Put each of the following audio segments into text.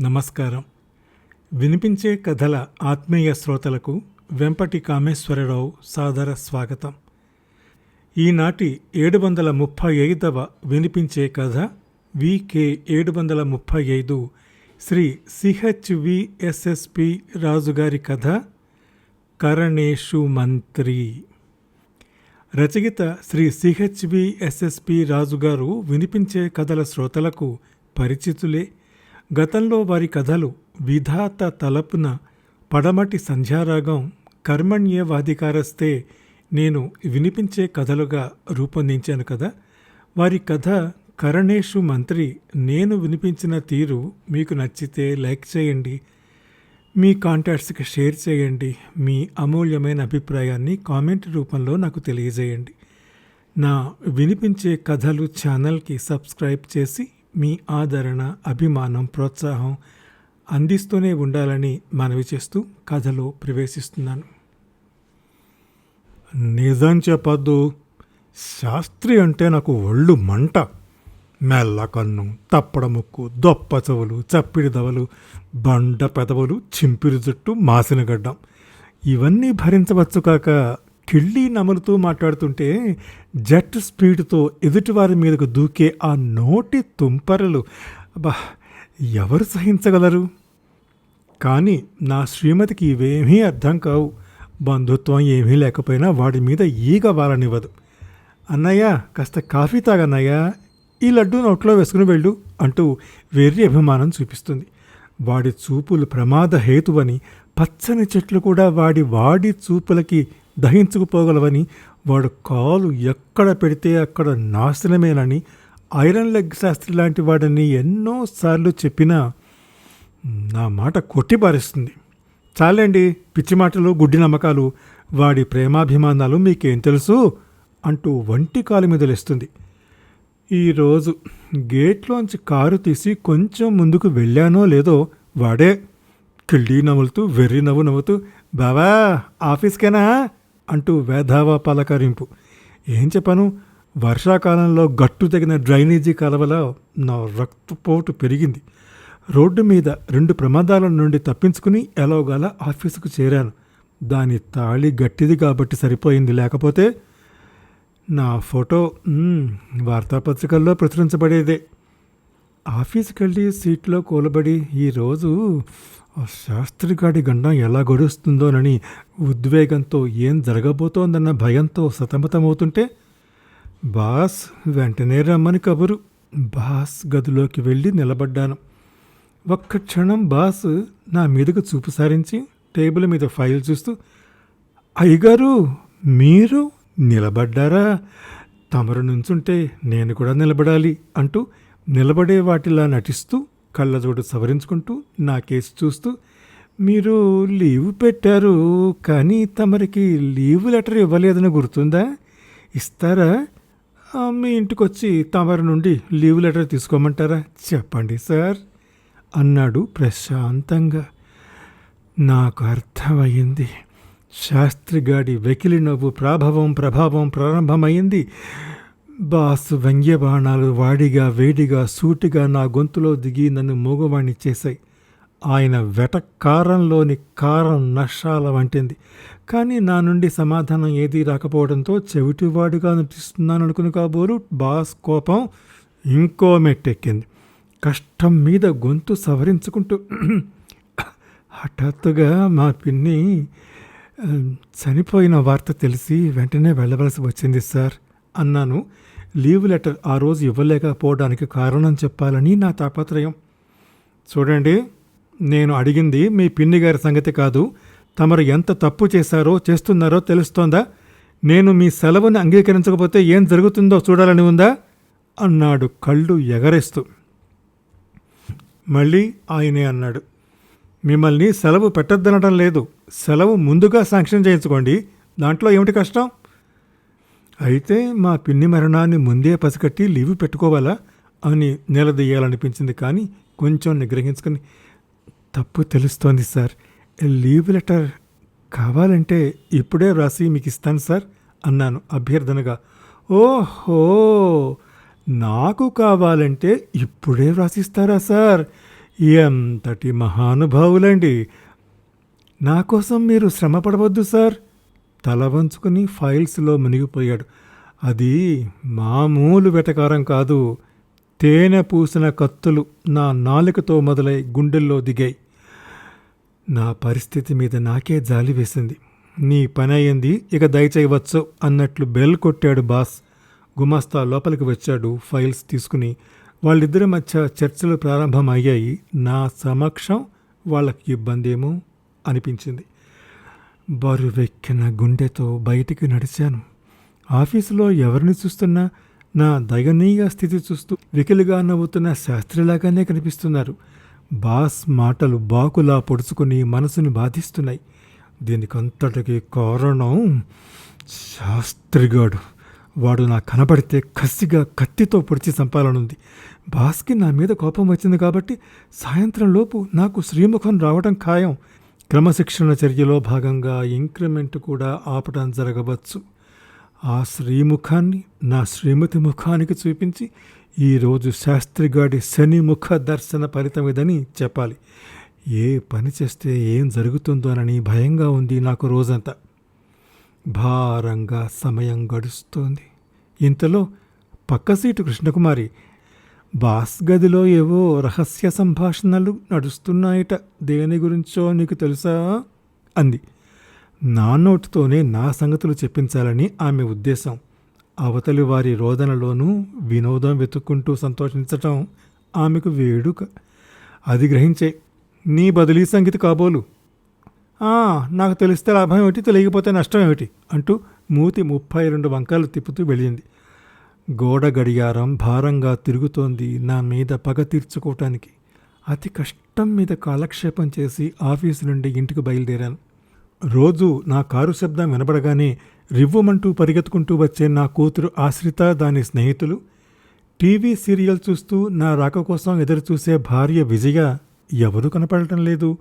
నమస్కారం. వినిపించే కథల ఆత్మీయ శ్రోతలకు వెంపటి కామేశ్వరరావు సాదర స్వాగతం. ఈనాటి ఏడు వందల ముప్పై ఐదవ వినిపించే కథ వికే ఏడు వందల ముప్పై ఐదు శ్రీ సిహెచ్విఎస్ఎస్పి రాజుగారి కథ కరణేషు మంత్రి. రచయిత శ్రీ సిహెచ్వి ఎస్ఎస్పి రాజుగారు వినిపించే కథల శ్రోతలకు పరిచితులే. గతంలో వారి కథలు విధాత తలపున పడమటి సంధ్యారాగం కర్మణ్యవాధికారస్తే నేను వినిపించే కథలుగా రూపొందించాను కదా. వారి కథ కరణేషు మంత్రి నేను వినిపించిన తీరు మీకు నచ్చితే లైక్ చేయండి. మీ కాంటాక్ట్స్కి షేర్ చేయండి. మీ అమూల్యమైన అభిప్రాయాన్ని కామెంట్ రూపంలో నాకు తెలియజేయండి. నా వినిపించే కథలు ఛానల్కి సబ్స్క్రైబ్ చేసి మీ ఆదరణ అభిమానం ప్రోత్సాహం అందిస్తూనే ఉండాలని మనవి చేస్తూ కథలో ప్రవేశిస్తున్నాను. నిజం చెప్పద్దు. శాస్త్రి అంటే నాకు ఒళ్ళు మంట. మెల్ల కన్ను తప్పడ ముక్కు దొప్ప చెవులు చప్పిడి దవలు బండ పెదవులు చింపిరి జుట్టు మాసిన గడ్డం. ఇవన్నీ భరించవచ్చు కాక కిళ్ళీ నమలుతూ మాట్లాడుతుంటే జెట్ స్పీడ్తో ఎదుటివారి మీదకు దూకే ఆ నోటి తుంపరలు. అబ్బా ఎవరు సహించగలరు? కానీ నా శ్రీమతికి ఇవేమీ అర్థం కావు. బంధుత్వం ఏమీ లేకపోయినా వాడి మీద ఈగ వాలనివ్వదు. అన్నయ్య కాస్త కాఫీ తాగన్నయ్య. ఈ లడ్డు నోట్లో వేసుకుని వెళ్ళు అంటూ వెర్రి అభిమానం చూపిస్తుంది. వాడి చూపులు ప్రమాద హేతువని పచ్చని చెట్లు కూడా వాడి వాడి చూపులకి దహించుకుపోగలవని వాడు కాలు ఎక్కడ పెడితే అక్కడ నాశనమేనని ఐరన్ లెగ్ శాస్త్రి లాంటి వాడని ఎన్నోసార్లు చెప్పినా నా మాట కొట్టిపారేస్తుంది. చాలండి పిచ్చి మాటలు గుడ్డి నమ్మకాలు వాడి ప్రేమాభిమానాలు మీకేం తెలుసు? అంటూ వంటి కాలు మీద లేస్తుంది. ఈరోజు గేట్లోంచి కారు తీసి కొంచెం ముందుకు వెళ్ళానో లేదో వాడే కిళ్ళీ నవ్వులుతూ వెర్రి నవ్వు నవ్వుతూ బావా ఆఫీస్కేనా? అంటూ వేధావా పలకరింపు ఏం చెప్పాను? వర్షాకాలంలో గట్టు తగిన డ్రైనేజీ కాలువలో నా రక్తపోటు పెరిగింది. రోడ్డు మీద రెండు ప్రమాదాల నుండి తప్పించుకుని ఎలాగోలా ఆఫీసుకు చేరాను. దాని తాళి గట్టిది కాబట్టి సరిపోయింది. లేకపోతే నా ఫోటో వార్తాపత్రికల్లో ప్రచురించబడేదే. ఆఫీస్కి వెళ్ళి సీట్లో కూలబడి ఈరోజు ఆ శాస్త్రిగాడి గండం ఎలా గడుస్తుందోనని ఉద్వేగంతో ఏం జరగబోతోందన్న భయంతో సతమతమవుతుంటే బాస్ వెంటనే రమ్మని కబురు. బాస్ గదిలోకి వెళ్ళి నిలబడ్డాను. ఒక్క క్షణం బాస్ నా మీదకు చూపు సారించి టేబుల్ మీద ఫైల్ చూస్తూ అయ్యగారు మీరు నిలబడ్డారా? తమరు నుంచుంటే నేను కూడా నిలబడాలి అంటూ నిలబడే వాటిలా నటిస్తూ కళ్ళజోడు సవరించుకుంటూ నా కేసు చూస్తూ మీరు లీవ్ పెట్టారు కానీ తమరికి లీవ్ లెటర్ ఇవ్వలేదని గుర్తుందా? ఇస్తారా? మీ ఇంటికి వచ్చి తమరి నుండి లీవ్ లెటర్ తీసుకోమంటారా? చెప్పండి సార్ అన్నాడు ప్రశాంతంగా. నాకు అర్థమయ్యింది. శాస్త్రిగాడి వెకిలి నవ్వు ప్రాభవం ప్రభావం ప్రారంభమైంది బాస్ వ్యంగ్యబాణాలు వాడిగా వేడిగా సూటిగా నా గొంతులో దిగి నన్ను మూగవాణ్ణి చేశాయి. ఆయన వెటకారంలోని కారం నష్టాల వంటింది. కానీ నా నుండి సమాధానం ఏదీ రాకపోవడంతో చెవిటివాడుగా నటిస్తున్నాను అనుకుని కాబోలు బాస్ కోపం ఇంకో మెట్టెక్కింది. కష్టం మీద గొంతు సవరించుకుంటూ హఠాత్తుగా మా పిన్ని చనిపోయిన వార్త తెలిసి వెంటనే వెళ్ళవలసి వచ్చింది సార్ అన్నాను. లీవ్ లెటర్ ఆ రోజు ఇవ్వలేకపోవడానికి కారణం చెప్పాలని నా తాపత్రయం. చూడండి నేను అడిగింది మీ పిన్ని గారి సంగతి కాదు. తమరు ఎంత తప్పు చేశారో చేస్తున్నారో తెలుస్తోందా? నేను మీ సెలవుని అంగీకరించకపోతే ఏం జరుగుతుందో చూడాలని ఉందా? అన్నాడు కళ్ళు ఎగరేస్తూ. మళ్ళీ ఆయనే అన్నాడు మిమ్మల్ని సెలవు పెట్టద్దనడం లేదు. సెలవు ముందుగా శాంక్షన్ చేయించుకోండి. దాంట్లో ఏమిటి కష్టం? అయితే మా పిన్ని మరణాన్ని ముందే పసిగట్టి లీవ్ పెట్టుకోవాలా అని నిలదీయాలనిపించింది కానీ కొంచెం నిగ్రహించుకుని తప్పు తెలుస్తోంది సార్. లీవ్ లెటర్ కావాలంటే ఇప్పుడే వ్రాసి మీకు ఇస్తాను సార్ అన్నాను అభ్యర్థనగా. ఓహో! నాకు కావాలంటే ఇప్పుడే వ్రాసిస్తారా సార్? ఎంతటి మహానుభావులండి. నా కోసం మీరు శ్రమ పడవద్దు సార్. తల వంచుకుని ఫైల్స్లో మునిగిపోయాడు. అది మామూలు వెటకారం కాదు. తేనె పూసిన కత్తులు నా నాలుకతో మొదలై గుండెల్లో దిగాయి. నా పరిస్థితి మీద నాకే జాలి వేసింది. నీ పని అయ్యింది ఇక దయచేయవచ్చు అన్నట్లు బెల్ కొట్టాడు బాస్. గుమాస్తా లోపలికి వచ్చాడు ఫైల్స్ తీసుకుని. వాళ్ళిద్దరి మధ్య చర్చలు ప్రారంభం అయ్యాయి నా సమక్షం వాళ్ళకి ఇబ్బందేమో అనిపించింది. బరువెక్కిన గుండెతో బయటికి నడిచాను. ఆఫీసులో ఎవరిని చూస్తున్నా నా దయనీయ స్థితి చూస్తూ వికిలిగా నవ్వుతున్న శాస్త్రిలాగానే కనిపిస్తున్నారు. బాస్ మాటలు బాకులా పొడుచుకుని మనసుని బాధిస్తున్నాయి. దీనికంతటికి కారణం శాస్త్రిగాడు. వాడు నా కనబడితే కసిగా కత్తితో పొడిచి చంపాలనుంది. బాస్కి నా మీద కోపం వచ్చింది కాబట్టి సాయంత్రం లోపు నాకు శ్రీముఖం రావడం ఖాయం. క్రమశిక్షణ చర్యలో భాగంగా ఇంక్రిమెంట్ కూడా ఆపడం జరగవచ్చు. ఆ శ్రీముఖాన్ని నా శ్రీమతి ముఖానికి చూపించి ఈరోజు శాస్త్రిగాడి శనిముఖ దర్శన ఫలితం ఇదని చెప్పాలి. ఏ పని చేస్తే ఏం జరుగుతుందోనని భయంగా ఉంది నాకు రోజంతా. భారంగా సమయం గడుస్తోంది. ఇంతలో పక్క సీటు కృష్ణకుమారి బాస్ గదిలో ఏవో రహస్య సంభాషణలు నడుస్తున్నాయట. దేని గురించో నీకు తెలుసా? అంది. నా నోటితోనే నా సంగతులు చెప్పించాలని ఆమె ఉద్దేశం. అవతలి వారి రోదనలోనూ వినోదం వెతుక్కుంటూ సంతోషించటం ఆమెకు వేడుక. అది గ్రహించే నీ బదిలీ సంగతి కాబోలు. నాకు తెలిస్తే లాభం ఏమిటి తెలియకపోతే నష్టం ఏమిటి? అంటూ మూతి ముప్పై రెండు వంకాలు తిప్పుతూ వెళ్ళింది. గోడ గడియారం భారంగా తిరుగుతోంది నా మీద పగ తీర్చుకోవటానికి. అతి కష్టం మీద కాలక్షేపం చేసి ఆఫీసు నుండి ఇంటికి బయలుదేరాను. రోజు నా కారు శబ్దం వినబడగానే రివ్వమంటూ పరిగెత్తుకుంటూ వచ్చే నా కూతురు ఆశ్రిత దాని స్నేహితులు. టీవీ సీరియల్ చూస్తూ నా రాక కోసం ఎదురుచూసే భార్య విజయ ఎవరూ కనపడటం లేదు.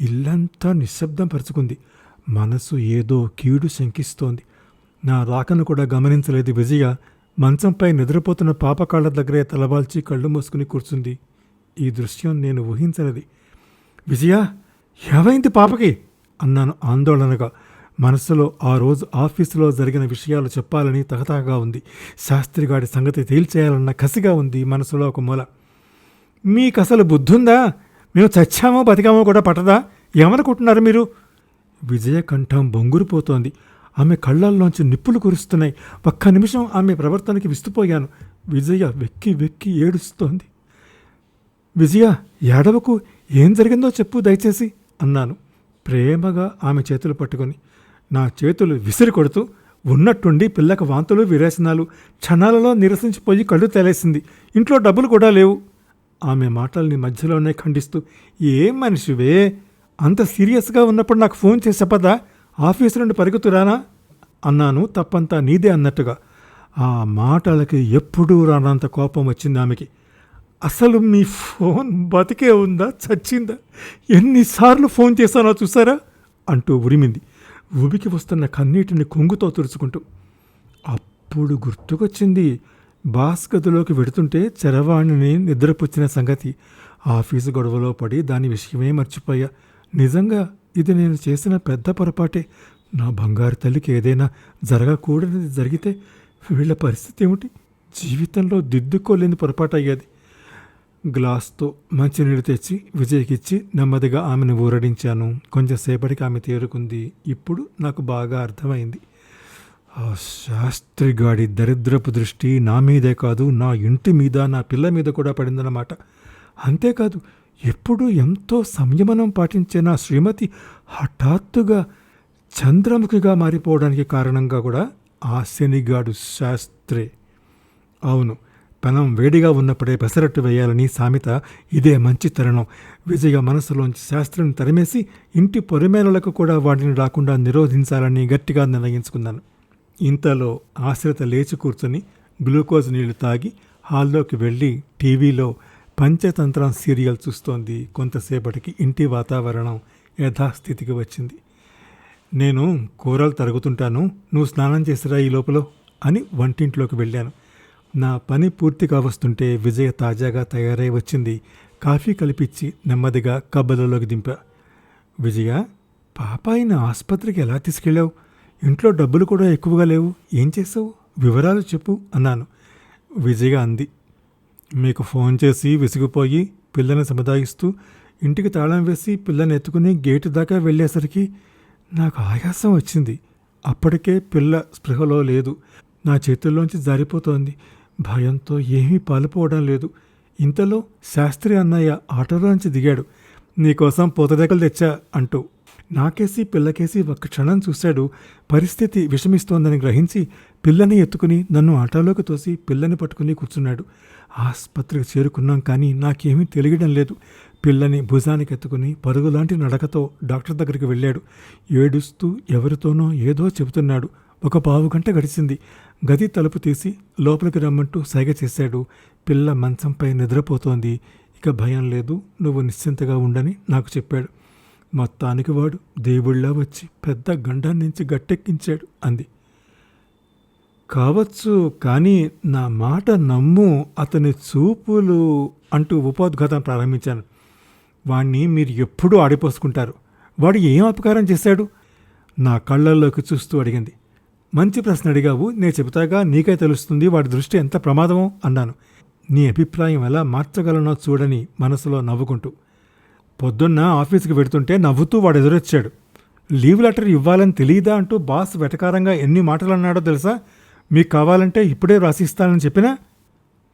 ఇల్లంతా నిశ్శబ్దం పరుచుకుంది. మనసు ఏదో కీడు శంకిస్తోంది. నా రాకను కూడా గమనించలేదు విజయ మంచంపై నిద్రపోతున్న పాప కాళ్ళ దగ్గరే తలబాల్చి కళ్ళు మూసుకుని కూర్చుంది. ఈ దృశ్యం నేను ఊహించనిది. విజయ ఏవైంది పాపకి? అన్నాను ఆందోళనగా. మనసులో ఆ రోజు ఆఫీసులో జరిగిన విషయాలు చెప్పాలని తహతహగా ఉంది. శాస్త్రిగాడి సంగతి తేల్చేయాలన్న కసిగా ఉంది మనసులో ఒక మూల. మీకు అసలు బుద్ధుందా? మేము చచ్చామో బతికామో కూడా పట్టదా? ఏమనుకుంటున్నారు మీరు? విజయ కంఠం బొంగురిపోతోంది. ఆమె కళ్ళల్లోంచి నిప్పులు కురుస్తున్నాయి. ఒక్క నిమిషం ఆమె ప్రవర్తనకి విస్తుపోయాను. విజయ వెక్కి వెక్కి ఏడుస్తోంది. విజయ ఏడవకు ఏం జరిగిందో చెప్పు దయచేసి అన్నాను. ప్రేమగా ఆమె చేతులు పట్టుకొని. నా చేతులు విసిరి కొడుతూ ఉన్నట్టుండి పిల్లకి వాంతులు విరేచనాలు క్షణాలలో నిరసించిపోయి కళ్ళు తేలేసింది. ఇంట్లో డబ్బులు కూడా లేవు. ఆమె మాటల్ని మధ్యలోనే ఖండిస్తూ ఏం మనిషివే? అంత సీరియస్గా ఉన్నప్పుడు నాకు ఫోన్ చేసి చెప్పదా ఆఫీసు నుండి పరిగెత్తురానా అన్నాను. తప్పంతా నీదే అన్నట్టుగా. ఆ మాటలకి ఎప్పుడూ రానంత కోపం వచ్చింది ఆమెకి. అసలు మీ ఫోన్ బతికే ఉందా? చచ్చిందా? ఎన్నిసార్లు ఫోన్ చేశానో చూసారా అంటూ ఉరిమింది. ఉబికి వస్తున్న కన్నీటిని కొంగుతో తుడుచుకుంటూ. అప్పుడు గుర్తుకొచ్చింది. బాస్ గదిలోకి వెడుతుంటే చరవాణిని నిద్రపుచ్చిన సంగతి. ఆఫీసు గొడవలో పడి దాని విషయమే మర్చిపోయా. నిజంగా ఇది నేను చేసిన పెద్ద పొరపాటే. నా బంగారు తల్లికి ఏదైనా జరగకూడనిది జరిగితే వీళ్ళ పరిస్థితి ఏమిటి? జీవితంలో దిద్దుకోలేని పొరపాటు అయ్యేది. గ్లాస్తో మంచినీళ్ళు తెచ్చి విజయ్కిచ్చి నెమ్మదిగా ఆమెను ఊరడించాను. కొంచెంసేపటికి ఆమె తేరుకుంది. ఇప్పుడు నాకు బాగా అర్థమైంది. ఆ శాస్త్రిగాడి దరిద్రపు దృష్టి నా మీదే కాదు నా ఇంటి మీద నా పిల్ల మీద కూడా పడిందన్నమాట. అంతేకాదు ఎప్పుడూ ఎంతో సంయమనం పాటించిన శ్రీమతి హఠాత్తుగా చంద్రముఖిగా మారిపోవడానికి కారణంగా కూడా ఆ శనిగాడు శాస్త్రే. అవును పెనం వేడిగా ఉన్నప్పుడే పెసరట్టు వేయాలని సామెత ఇదే మంచి తరుణం. విజయ మనసులోంచి శాస్త్రిని తరిమేసి ఇంటి పొరిమేలలకు కూడా వాటిని రాకుండా నిరోధించాలని గట్టిగా నిర్ణయించుకున్నాను. ఇంతలో ఆశ్రిత లేచి కూర్చొని గ్లూకోజ్ నీళ్ళు తాగి హాల్లోకి వెళ్ళి టీవీలో పంచతంత్రం సీరియల్ చూస్తోంది. కొంతసేపటికి ఇంటి వాతావరణం యథాస్థితికి వచ్చింది. నేను కూరలు తరుగుతుంటాను. నువ్వు స్నానం చేసిరా ఈ లోపల? అని వంటింట్లోకి వెళ్ళాను. నా పని పూర్తి కావస్తుంటే విజయ తాజాగా తయారై వచ్చింది. కాఫీ కలిపిచ్చి నెమ్మదిగా కబ్బలలోకి దింపా. విజయ పాపాయిని ఆసుపత్రికి ఎలా తీసుకెళ్ళావు? ఇంట్లో డబ్బులు కూడా ఎక్కువగా లేవు. ఏం చేసావు? వివరాలు చెప్పు అన్నాను. విజయ అంది. మీకు ఫోన్ చేసి విసిగిపోయి పిల్లని సముదాయిస్తూ ఇంటికి తాళం వేసి పిల్లని ఎత్తుకుని గేటు దాకా వెళ్ళేసరికి నాకు ఆయాసం వచ్చింది. అప్పటికే పిల్ల స్పృహలో లేదు. నా చేతుల్లోంచి జారిపోతోంది. భయంతో ఏమీ పాలుపోవడం లేదు. ఇంతలో శాస్త్రి అన్నయ్య ఆటోలోంచి దిగాడు. నీకోసం పూతరేకలు తెచ్చా అంటూ. నాకేసి పిల్లకేసి ఒక్క క్షణం చూశాడు. పరిస్థితి విషమిస్తోందని గ్రహించి పిల్లని ఎత్తుకుని నన్ను ఆటోలోకి తోసి పిల్లని పట్టుకుని కూర్చున్నాడు. ఆసుపత్రికి చేరుకున్నాం కానీ నాకేమీ తెలియడం లేదు. పిల్లని భుజానికి ఎత్తుకుని పరుగులాంటి నడకతో డాక్టర్ దగ్గరికి వెళ్ళాడు. ఏడుస్తూ ఎవరితోనో ఏదో చెబుతున్నాడు. ఒక పావు గంట గడిచింది. గది తలుపు తీసి లోపలికి రమ్మంటూ సైగ చేశాడు. పిల్ల మంచంపై నిద్రపోతోంది. ఇక భయం లేదు. నువ్వు నిశ్చింతగా ఉండని నాకు చెప్పాడు. మొత్తానికి వాడు దేవుళ్ళ వచ్చి పెద్ద గండం నుంచి గట్టెక్కించాడు అంది. కావచ్చు కానీ నా మాట నమ్ము అతని చూపులు అంటూ ఉపోద్ఘాతం ప్రారంభించాను. వాణ్ణి మీరు ఎప్పుడూ ఆడిపోసుకుంటారు. వాడు ఏం అపకారం చేశాడు? నా కళ్ళల్లోకి చూస్తూ అడిగింది. మంచి ప్రశ్న అడిగావు. నేను చెబుతాగా నీకే తెలుస్తుంది వాడి దృష్టి ఎంత ప్రమాదమో అన్నాను. నీ అభిప్రాయం ఎలా మార్చగలనో చూడని మనసులో నవ్వుకుంటూ. పొద్దున్న ఆఫీస్కి వెడుతుంటే నవ్వుతూ వాడు ఎదురొచ్చాడు. లీవ్ లెటర్ ఇవ్వాలని తెలియదా అంటూ బాస్ వెటకారంగా ఎన్ని మాటలు అన్నాడో తెలుసా? మీకు కావాలంటే ఇప్పుడే రాసిస్తానని చెప్పినా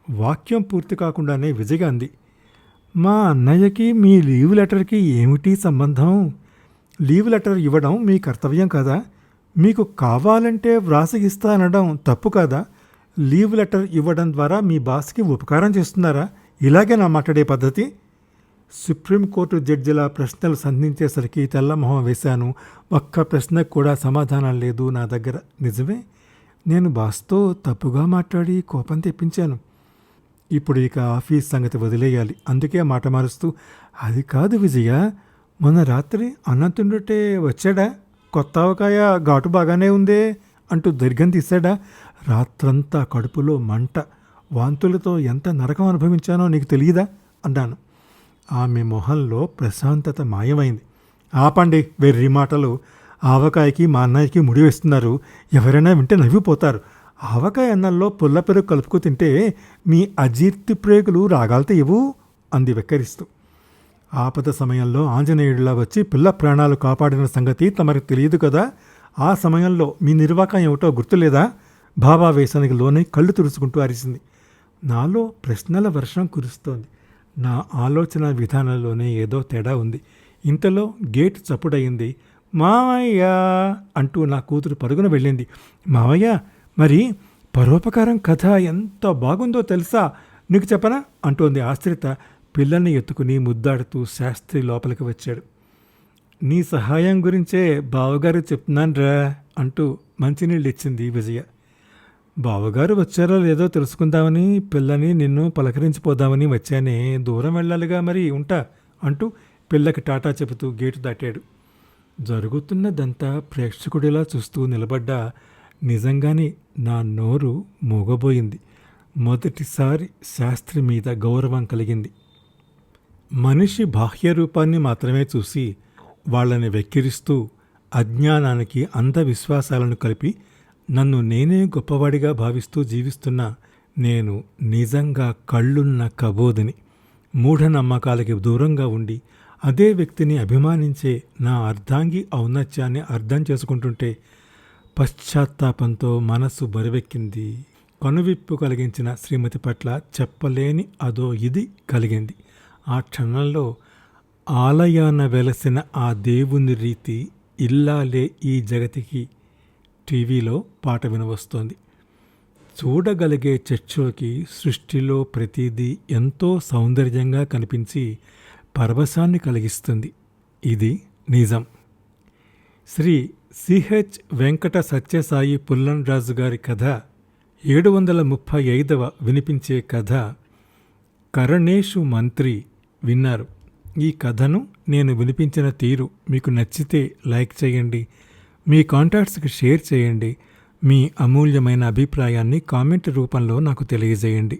వాక్యం పూర్తి కాకుండానే విజయగా అంది. మా అన్నయ్యకి మీ లీవ్ లెటర్కి ఏమిటి సంబంధం? లీవ్ లెటర్ ఇవ్వడం మీ కర్తవ్యం కదా? మీకు కావాలంటే వ్రాసి ఇస్తానడం తప్పు కాదా? లీవ్ లెటర్ ఇవ్వడం ద్వారా మీ బాస్కి ఉపకారం చేస్తున్నారా? ఇలాగే నా మాట్లాడే పద్ధతి? సుప్రీంకోర్టు జడ్జిల ప్రశ్నలు సంధించేసరికి తెల్లమొహం వేశాను. ఒక్క ప్రశ్నకు కూడా సమాధానం లేదు నా దగ్గర. నిజమే? నేను బాస్తో తప్పుగా మాట్లాడి కోపం తెప్పించాను. ఇప్పుడు ఇక ఆఫీస్ సంగతి వదిలేయాలి. అందుకే మాట మారుస్తూ అది కాదు విజయ మొన్న రాత్రి అన్నంతుండుటే వచ్చాడా? కొత్త అవకాయ ఘాటు బాగానే ఉందే అంటూ దీర్ఘం తీశాడా? రాత్రంతా కడుపులో మంట వాంతులతో ఎంత నరకం అనుభవించానో నీకు తెలియదా? అన్నాను. ఆమె మొహంలో ప్రశాంతత మాయమైంది. ఆపండి వెర్రి మాటలు. ఆవకాయకి మా అన్నయ్యకి ముడి వేస్తున్నారు. ఎవరైనా వింటే నవ్విపోతారు. ఆవకాయ అన్నంలో పుల్ల పెరుగు కలుపుకు తింటే మీ అజీర్తి ప్రేగులు రాగాలతో అంది వెక్కరిస్తూ. ఆపద సమయంలో ఆంజనేయుడిలా వచ్చి పిల్ల ప్రాణాలు కాపాడిన సంగతి తమరికి తెలియదు కదా? ఆ సమయంలో మీ నిర్వాకం ఏమిటో గుర్తులేదా? భావావేశానికి లోనే కళ్ళు తుడుచుకుంటూ అరిసింది నాలో ప్రశ్నల వర్షం కురుస్తోంది. నా ఆలోచన విధానంలోనే ఏదో తేడా ఉంది. ఇంతలో గేట్ చప్పుడయింది. మావయ్య అంటూ నా కూతురు పరుగున వెళ్ళింది. మావయ్య మరి పరోపకారం కథ ఎంత బాగుందో తెలుసా? నీకు చెప్పనా? అంటోంది ఆశ్రిత. పిల్లల్ని ఎత్తుకుని ముద్దాడుతూ శాస్త్రి లోపలికి వచ్చాడు. నీ సహాయం గురించే బావగారు చెప్తున్నాన్రా అంటూ మంచినీళ్ళు ఇచ్చింది విజయ. బావగారు వచ్చారో లేదో తెలుసుకుందామని పిల్లని నిన్ను పలకరించిపోదామని వచ్చానే దూరం వెళ్ళాలిగా మరి ఉంటా అంటూ పిల్లకి టాటా చెబుతూ గేటు దాటాడు. జరుగుతున్నదంతా ప్రేక్షకుడిలా చూస్తూ నిలబడ్డా నిజంగానే నా నోరు మూగబోయింది. మొదటిసారి శాస్త్రి మీద గౌరవం కలిగింది. మనిషి బాహ్య రూపాన్ని మాత్రమే చూసి వాళ్ళని వెక్కిరిస్తూ అజ్ఞానానికి అంధవిశ్వాసాలను కలిపి నన్ను నేనే గొప్పవాడిగా భావిస్తూ జీవిస్తున్న నేను నిజంగా కళ్ళున్న కబోదిని. మూఢనమ్మకాలకి దూరంగా ఉండి అదే వ్యక్తిని అభిమానించే నా అర్ధాంగి ఔన్నత్యాన్ని అర్థం చేసుకుంటుంటే పశ్చాత్తాపంతో మనసు బరువెక్కింది. కనువిప్పు కలిగించిన శ్రీమతి పట్ల చెప్పలేని అదో ఇది కలిగింది. ఆ క్షణంలో ఆలయాన వెలసిన ఆ దేవుని రీతి ఇల్లాలే ఈ జగతికి టీవీలో పాట వినవస్తోంది. చూడగలిగే చర్చలకి సృష్టిలో ప్రతిదీ ఎంతో సౌందర్యంగా కనిపించి పరవశాన్ని కలిగిస్తుంది. ఇది నిజం. శ్రీ సిహెచ్ వెంకట సత్యసాయి పుల్లన్రాజు గారి కథ ఏడు వందల ముప్పై ఐదవ వినిపించే కథ కరణేషు మంత్రి విన్నారు. ఈ కథను నేను వినిపించిన తీరు మీకు నచ్చితే లైక్ చేయండి. మీ కాంటాక్ట్స్కి షేర్ చేయండి. మీ అమూల్యమైన అభిప్రాయాన్ని కామెంట్ రూపంలో నాకు తెలియజేయండి.